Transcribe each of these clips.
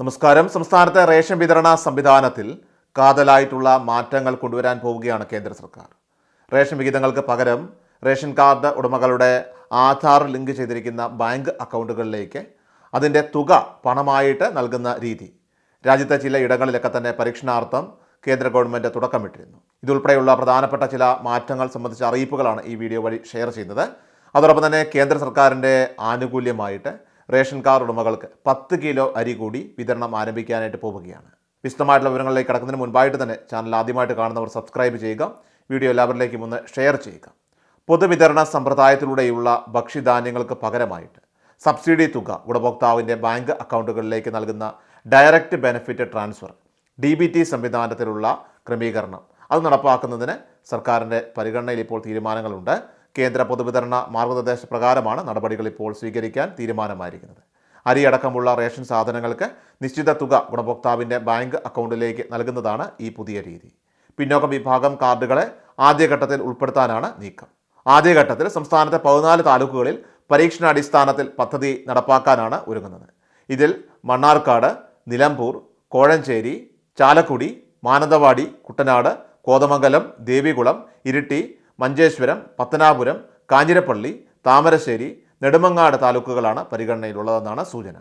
നമസ്കാരം. സംസ്ഥാനത്തെ റേഷൻ വിതരണ സംവിധാനത്തിൽ കാതലായിട്ടുള്ള മാറ്റങ്ങൾ കൊണ്ടുവരാൻ പോവുകയാണ് കേന്ദ്ര സർക്കാർ. റേഷൻ വിഹിതങ്ങൾക്ക് പകരം റേഷൻ കാർഡ് ഉടമകളുടെ ആധാർ ലിങ്ക് ചെയ്തിരിക്കുന്ന ബാങ്ക് അക്കൗണ്ടുകളിലേക്ക് അതിന്റെ തുക പണമായിട്ട് നൽകുന്ന രീതി. രാജ്യത്തെ ചില ഇടങ്ങളിലൊക്കെ തന്നെ പരീക്ഷണാർത്ഥം കേന്ദ്ര ഗവൺമെന്റ് തുടക്കമിട്ടിരുന്നു. ഇതുൾപ്പെടെയുള്ള പ്രധാനപ്പെട്ട ചില മാറ്റങ്ങൾ സംബന്ധിച്ച അറിയിപ്പുകളാണ് ഈ വീഡിയോ വഴി ഷെയർ ചെയ്യുന്നത്. അതോടൊപ്പം തന്നെ കേന്ദ്ര സർക്കാരിന്റെ ആനുകൂല്യമായിട്ട് റേഷൻ കാർഡ് ഉടമകൾക്ക് പത്ത് കിലോ അരി കൂടി വിതരണം ആരംഭിക്കാനായിട്ട് പോവുകയാണ്. വിശദമായിട്ടുള്ള വിവരങ്ങളിലേക്ക് കടക്കുന്നതിന് മുൻപായിട്ട് തന്നെ ചാനൽ ആദ്യമായിട്ട് കാണുന്നവർ സബ്സ്ക്രൈബ് ചെയ്യുക വീഡിയോ എല്ലാവരിലേക്കും ഒന്ന് ഷെയർ ചെയ്യുക. പൊതുവിതരണ സമ്പ്രദായത്തിലൂടെയുള്ള ഭക്ഷ്യധാന്യങ്ങൾക്ക് പകരമായിട്ട് സബ്സിഡി തുക ഉപഭോക്താവിന്റെ ബാങ്ക് അക്കൗണ്ടുകളിലേക്ക് നൽകുന്ന direct benefit transfer D B T സംവിധാനത്തിലുള്ള ക്രമീകരണം അത് നടപ്പാക്കുന്നതിന് സർക്കാരിന്റെ പരിഗണനയിൽ ഇപ്പോൾ തീരുമാനങ്ങളുണ്ട്. കേന്ദ്ര പൊതുവിതരണ മാർഗനിർദ്ദേശ പ്രകാരമാണ് നടപടികൾ ഇപ്പോൾ സ്വീകരിക്കാൻ തീരുമാനമായിരിക്കുന്നത്. അരി അടക്കമുള്ള റേഷൻ സാധനങ്ങൾക്ക് നിശ്ചിത തുക ഗുണഭോക്താവിന്റെ ബാങ്ക് അക്കൗണ്ടിലേക്ക് നൽകുന്നതാണ് ഈ പുതിയ രീതി. പിന്നോക്ക വിഭാഗം കാർഡുകളെ ആദ്യഘട്ടത്തിൽ ഉൾപ്പെടുത്താനാണ് നീക്കം. ആദ്യഘട്ടത്തിൽ സംസ്ഥാനത്തെ പതിനാല് താലൂക്കുകളിൽ പരീക്ഷണാടിസ്ഥാനത്തിൽ പദ്ധതി നടപ്പാക്കാനാണ് ഒരുങ്ങുന്നത്. ഇതിൽ മണ്ണാർക്കാട് നിലമ്പൂർ കോഴഞ്ചേരി ചാലക്കുടി മാനന്തവാടി കുട്ടനാട് കോതമംഗലം ദേവികുളം ഇരിട്ടി മഞ്ചേശ്വരം പത്തനാപുരം കാഞ്ഞിരപ്പള്ളി താമരശ്ശേരി നെടുമങ്ങാട് താലൂക്കുകളാണ് പരിഗണനയിലുള്ളതെന്നാണ് സൂചന.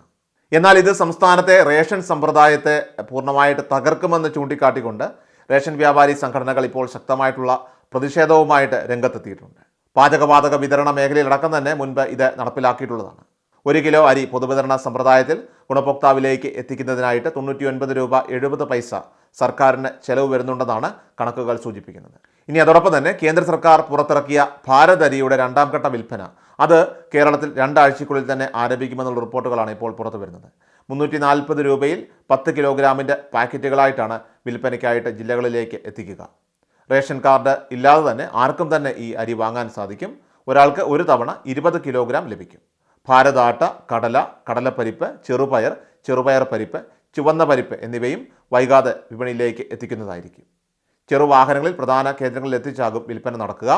എന്നാൽ ഇത് സംസ്ഥാനത്തെ റേഷൻ സമ്പ്രദായത്തെ പൂർണമായിട്ട് തകർക്കുമെന്ന് ചൂണ്ടിക്കാട്ടിക്കൊണ്ട് റേഷൻ വ്യാപാരി സംഘടനകൾ ഇപ്പോൾ ശക്തമായിട്ടുള്ള പ്രതിഷേധവുമായിട്ട് രംഗത്തെത്തിയിട്ടുണ്ട്. പാചകവാതക വിതരണ മേഖലയിലടക്കം തന്നെ മുൻപ് ഇത് നടപ്പിലാക്കിയിട്ടുള്ളതാണ്. ഒരു കിലോ അരി പൊതുവിതരണ സമ്പ്രദായത്തിൽ ഗുണഭോക്താവിലേക്ക് എത്തിക്കുന്നതിനായിട്ട് തൊണ്ണൂറ്റി രൂപ എഴുപത് പൈസ സർക്കാരിന് ചെലവ് വരുന്നുണ്ടെന്നാണ് കണക്കുകൾ സൂചിപ്പിക്കുന്നത്. ഇനി അതോടൊപ്പം തന്നെ കേന്ദ്ര സർക്കാർ പുറത്തിറക്കിയ ഭാരത് അരിയുടെ രണ്ടാം ഘട്ട വിൽപ്പന. അത് കേരളത്തിൽ രണ്ടാഴ്ചയ്ക്കുള്ളിൽ തന്നെ ആരംഭിക്കുമെന്നുള്ള റിപ്പോർട്ടുകളാണ് ഇപ്പോൾ പുറത്തു വരുന്നത്. മുന്നൂറ്റി നാൽപ്പത് രൂപയിൽ പത്ത് കിലോഗ്രാമിന്റെ പാക്കറ്റുകളായിട്ടാണ് വിൽപ്പനയ്ക്കായിട്ട് ജില്ലകളിലേക്ക് എത്തിക്കുക. റേഷൻ കാർഡ് ഇല്ലാതെ തന്നെ ആർക്കും തന്നെ ഈ അരി വാങ്ങാൻ സാധിക്കും. ഒരാൾക്ക് ഒരു തവണ ഇരുപത് കിലോഗ്രാം ലഭിക്കും. ഭാരതാട്ട കടല കടലപ്പരിപ്പ് ചെറുപയർ ചെറുപയർ പരിപ്പ് ചുവന്ന പരിപ്പ് എന്നിവയും വൈകാതെ വിപണിയിലേക്ക് എത്തിക്കുന്നതായിരിക്കും. ചെറുവാഹനങ്ങളിൽ പ്രധാന കേന്ദ്രങ്ങളിൽ എത്തിച്ചാകും വിൽപ്പന നടക്കുക.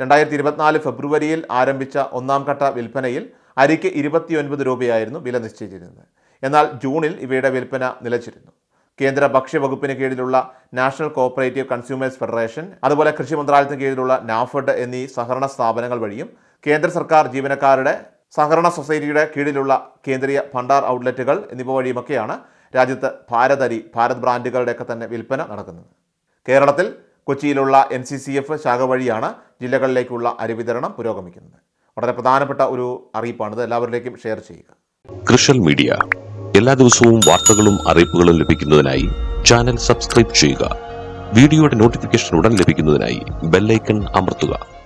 രണ്ടായിരത്തി ഇരുപത്തിനാല് ഫെബ്രുവരിയിൽ ആരംഭിച്ച ഒന്നാം ഘട്ട വിൽപ്പനയിൽ അരിക്ക് ഇരുപത്തിയൊൻപത് രൂപയായിരുന്നു വില നിശ്ചയിച്ചിരുന്നത്. എന്നാൽ ജൂണിൽ ഇവയുടെ വിൽപ്പന നിലച്ചിരുന്നു. കേന്ദ്ര ഭക്ഷ്യവകുപ്പിന് കീഴിലുള്ള നാഷണൽ കോഓപ്പറേറ്റീവ് കൺസ്യൂമേഴ്സ് ഫെഡറേഷൻ അതുപോലെ കൃഷി മന്ത്രാലയത്തിന് കീഴിലുള്ള നാഫഡ് എന്നീ സഹകരണ സ്ഥാപനങ്ങൾ വഴിയും കേന്ദ്ര സർക്കാർ ജീവനക്കാരുടെ സഹകരണ സൊസൈറ്റിയുടെ കീഴിലുള്ള കേന്ദ്രീയ ഭണ്ഡാർ ഔട്ട്ലെറ്റുകൾ എന്നിവ വഴിയുമൊക്കെയാണ് രാജ്യത്ത് ഭാരതരി ഭാരത് ബ്രാൻഡുകളുടെയൊക്കെ തന്നെ വിൽപ്പന നടക്കുന്നത്. കേരളത്തിൽ കൊച്ചിയിലുള്ള എൻ സി സി എഫ് ശാഖ വഴിയാണ് ജില്ലകളിലേക്കുള്ള അരിവിതരണം പുരോഗമിക്കുന്നത്. വളരെ പ്രധാനപ്പെട്ട ഒരു അറിയിപ്പാണിത്. എല്ലാവരിലേക്കും ഷെയർ ചെയ്യുക. കൃഷൽ മീഡിയ. എല്ലാ ദിവസവും വാർത്തകളും അറിയിപ്പുകളും ലഭിക്കുന്നതിനായി ചാനൽ സബ്സ്ക്രൈബ് ചെയ്യുക. വീഡിയോയുടെ നോട്ടിഫിക്കേഷൻ ഉടൻ ലഭിക്കുന്നതിനായി ബെല്ലൈക്കൺ അമർത്തുക.